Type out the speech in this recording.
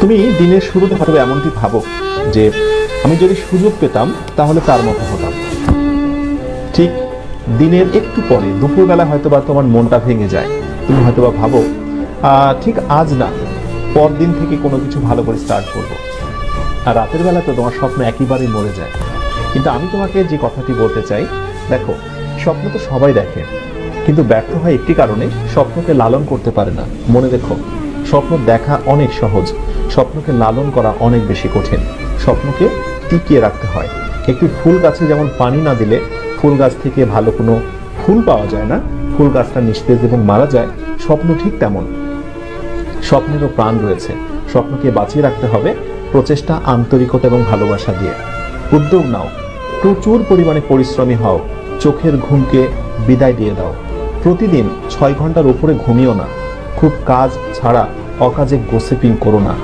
তুমি দিনের শুরুতে হয়তো এমনটি ভাবো যে আমি যদি সুযোগ পেতাম, তাহলে তার মতো হতাম। ঠিক দিনের একটু পরে, দুপুরবেলা হয়তো বা তোমার মনটা ভেঙে যায়। তুমি হয়তো বা ভাবো ঠিক আজ না, পরদিন থেকে কোনো কিছু ভালো করে স্টার্ট করব। আর রাতের বেলা তো তোমার স্বপ্ন একেবারেই মরে যায়। কিন্তু আমি তোমাকে যে কথাটি বলতে চাই, দেখো, স্বপ্ন তো সবাই দেখে, কিন্তু ব্যর্থ হয় একটি কারণে স্বপ্নকে লালন করতে পারে না। মনে দেখো স্বপ্ন দেখা অনেক সহজ। স্বপ্নকে লালন করা অনেক বেশি কঠিন। স্বপ্নকে টিকিয়ে রাখতে হয়। একটি ফুল গাছে যেমন পানি না দিলে ফুল গাছ থেকে ভালো কোনো ফুল পাওয়া যায় না, ফুল গাছটা নিস্তেজ এবং মারা যায়, স্বপ্ন ঠিক তেমন। স্বপ্নেরও প্রাণ রয়েছে। স্বপ্নকে বাঁচিয়ে রাখতে হবে প্রচেষ্টা, আন্তরিকতা এবং ভালোবাসা দিয়ে। উদ্যোগ নাও। প্রচুর পরিমাণে পরিশ্রমী হও। চোখের ঘুমকে বিদায় দিয়ে দাও। প্রতিদিন ছয় ঘণ্টার উপরে ঘুমিও না। খুব কাজ ছাড়া অকাজে গোসিপিং করো না।